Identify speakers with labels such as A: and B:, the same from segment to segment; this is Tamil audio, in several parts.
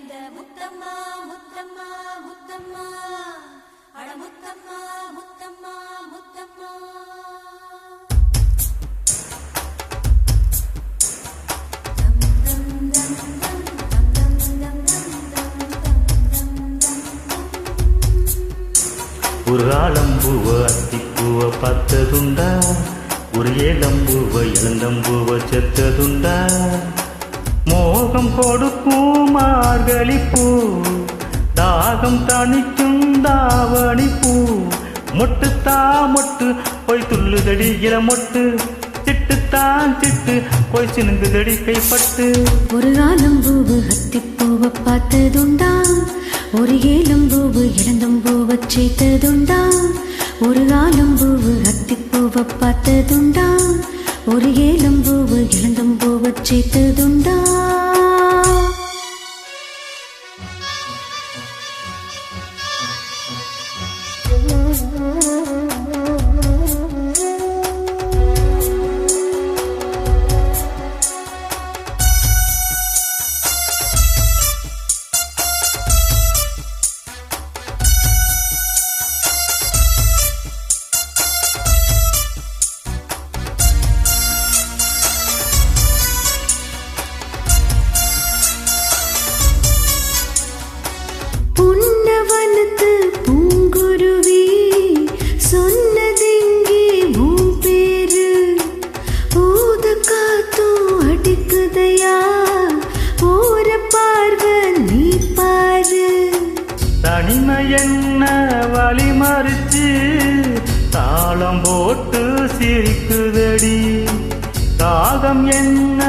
A: அந்த முத்தம்மா முத்தம்மா முத்தம்மா. அட முத்தம்மா முத்தம்மா முத்தம்மா.
B: ஒரு ஆலம்பூவ அத்திப்பூவ பார்த்ததுண்டா. ஒரு ஏலம்பூவ இளந்தம்பூவ செத்ததுண்டா. மோகம் கொடுக்கும் மார்கழி பூ தாகம் தணிக்கும் தாவணி பூ மொட்டு தா மொட்டு போய் துள்ளுதடி இள மொட்டு சிட்டு தான் சிட்டு போய் சினுங்குதடி கைப்பட்டு.
C: ஒரு காலம் ஆலம்பூவு அத்திப்பூவ பார்த்ததுண்டா ஒரு ஏலும் பூவு ஏலம்பூவு இளந்தம்பூவ செய்ததுண்டா ஒரு காலம் ஆலம்பூவு அத்திப்பூவ பார்த்ததுண்டா ஒரு ஏலும் பூவு இளந்தம்பூவ சேர்த்ததுண்டா செய்ததுண்டா
B: தனிமை என்ன வழி மறிச்சு தாளம் போட்டு சிரிக்குதடி. தாகம் என்ன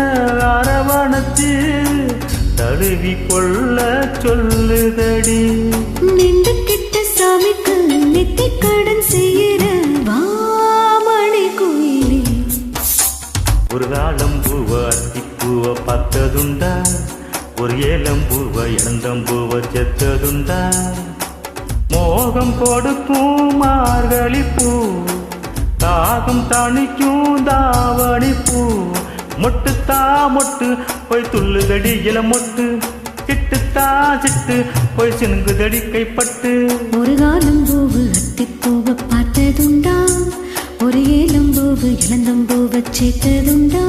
B: அரவணைச்சு தழுவி கொள்ள சொல்லுதடி.
C: நின்று கிட்ட சாமிக்கு நெத்தி கடன் செய்யற வாமணி கோயிலே.
B: ஒரு காலம் பூவ அத்திப்பூவ பார்த்ததுண்டா. ஒரு ஏலம்பூவ இளந்தம்பூவ செத்ததுண்டா. மோகம் கொடுக்கும் மார்கழிப்பூ தாகம் தணிக்கும் தாவணிப்பூ. பூ மொட்டு போய் துள்ளுதடி இல மொட்டு. சிட்டு சிட்டு போய் சினுங்குதடி கைப்பட்டு.
C: ஒரு காலம் பூவு அத்திப்பூவ பார்த்ததுண்டா. ஒரு ஏலம்பூவு இளந்தம்பூவ சேர்த்ததுண்டா.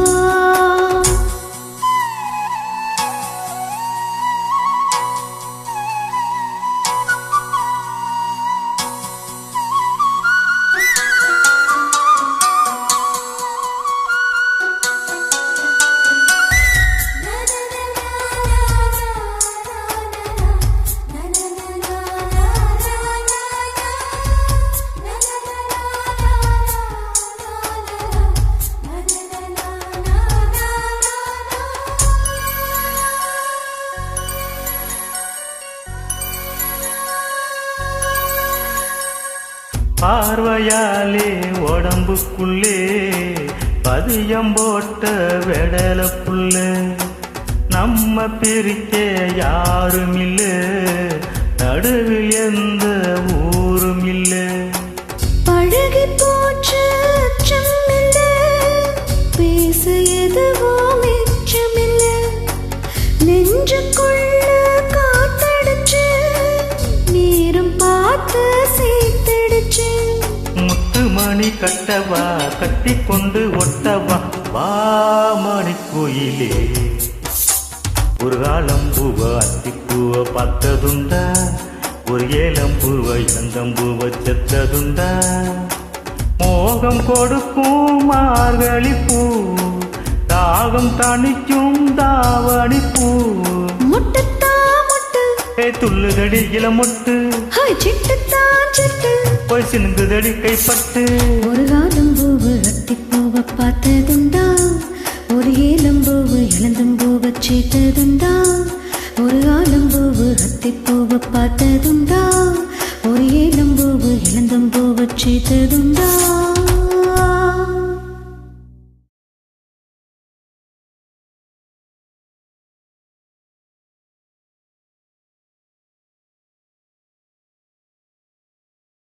B: பார்வையாலே உடம்புக்குள்ளே பதியம் போட்ட வெடல புள்ள நம்ம பிரிக்க யாரும் இல்ல நடுவில் எந்த ஊரும் இல்ல
C: பழகி போச்சு
B: கட்டவா கட்டி கொண்டு ஒட்டவா வா மணி கோயிலே. ஒரு காலம் பூவ அத்திப்பூவ பார்த்ததுண்டா ஒரு ஏலம் பூவ இளந்தம்பூவ செத்ததுண்டா. மோகம் கொடுக்கும் மார்கழி பூ தாகம் தணிக்கும் தாவணி பூ
C: முட்டத்தா முட்டு.
B: துள்ளுதடி இளமொட்டு.
C: சிட்டுத்தான் சிட்டு.
B: போய் சினுங்குதடி கைப்பட்டு.
C: ஒரு காலம் பூவு போவ பார்த்ததுண்டா. ஒரு ஏலம்பூவு போவ சேர்த்ததுண்டா ஒரு ஆலம்பூவு போவ பார்த்ததுண்டா. ஒரு ஏலம்பூவு போவ சேர்த்ததுண்டா